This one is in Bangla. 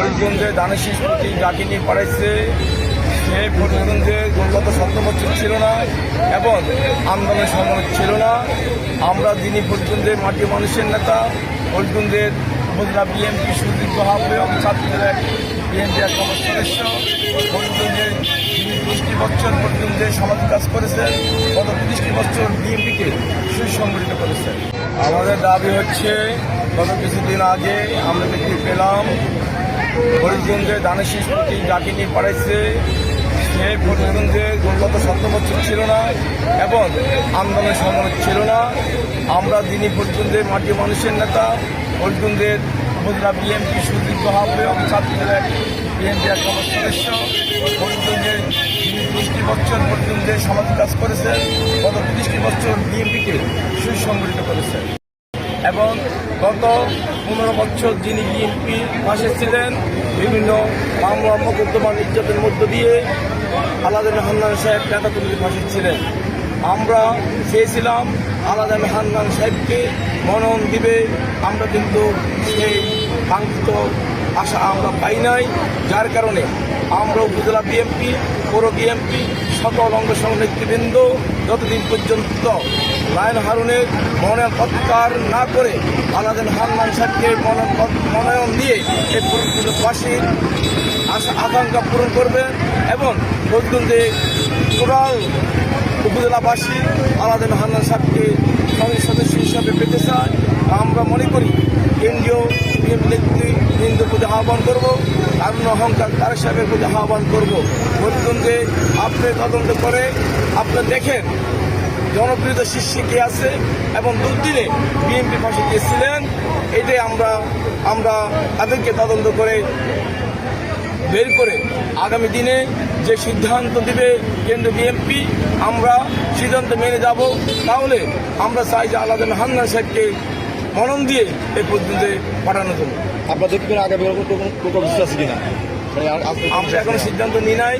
ফরিদগঞ্জে দানের শীষ প্রতীক ডাকি নিয়ে পাঠাইছে সে ফরিদগঞ্জে গত বছর ছিল না এবং আন্দোলন সংগ্রাম ছিল না। আমরা যিনি ফরিদগঞ্জের মাটি মানুষের নেতা ফরিদগঞ্জের উপজেলা বিএনপি সুদীর্ঘ আহ্বায়ক ছাত্রদের বিএনপি এক সদস্য। ফরিদগঞ্জের যিনি ত্রিশটি বছর ফরিদগঞ্জে সামাজিক কাজ করেছেন, গত ত্রিশটি বছর বিএনপিকে সুসংগঠিত করেছেন। আমাদের দাবি হচ্ছে, গত কিছুদিন আগে আমরা দেখতে পেলাম ফরিদগঞ্জে দানের শীষ প্রতীক নিয়ে পাঠাইছে সে ফরিদগঞ্জে গত সতেরো বছর ছিল না এবং আন্দোলন সংগ্রাম ছিল না। আমরা যিনি ফরিদগঞ্জের মাটি মানুষের নেতা ফরিদগঞ্জের উপজেলা বিএনপি সুদীর্ঘ আহ্বায়ক ছাত্রদের বিএনপি এক সদস্য। ফরিদগঞ্জের যিনি ত্রিশটি বছর ফরিদগঞ্জে সামাজিক কাজ করেছেন, গত ত্রিশটি বছর বিএনপিকে সুসংগঠিত করেছেন। এবং গত পনেরো বছর যিনি বিএনপি পাশে ছিলেন, বিভিন্ন মামলা, মোকদ্দমা, নির্যাতনের মধ্য দিয়ে আলাদা হান্নান সাহেব নেতা কমিটির পাশে ছিলেন। আমরা চেয়েছিলাম আলাদা হান্নান সাহেবকে মনন দিবে। আমরা কিন্তু সেই কাঙ্ক্ষিত আশা আমরা পাই নাই। যার কারণে আমরা উপজেলা বিএনপি, পৌর বিএনপি সকল অঙ্গ নেতৃবৃন্দ যতদিন পর্যন্ত লায়ন হারুনের মনোনয়ন প্রত্যাহার না করে আলাদিন হান্নান সাহেবকে মনোনয়ন দিয়ে এই পরিস্থিতিবাসীর আশা আকাঙ্ক্ষা পূরণ করবে এবং ফজগঞ্জে টোটাল উপজেলাবাসী আলাদিন হান্নান সাহেবকে সংসদ সদস্য হিসাবে পেতে চায়। আমরা মনে করি কেন্দ্রীয় বিএনপি প্রতি আহ্বান করব। কারণ অহংকার তার সাহেবের প্রতি আহ্বান করব। ফরিদগঞ্জে আপনি তদন্ত করে আপনি দেখেন, জনপ্রিয়তা শীর্ষে কে আছে এবং দুদিনে বিএনপি পাশে কে ছিলেন, এটাই আমরা আমরা তাদেরকে তদন্ত করে বের করে আগামী দিনে যে সিদ্ধান্ত দিবে কেন্দ্র বিএনপি, আমরা সিদ্ধান্ত মেনে যাব। তাহলে আমরা চাই যে আলাদা হান্নান সাহেবকে মনন দিয়ে এই পর্যন্ত পাঠানো জন্য। আপনাদের দেখবেন কোনো বিশ্বাস কিনা মানে আর- আমরা এখনও সিদ্ধান্ত নিই নাই।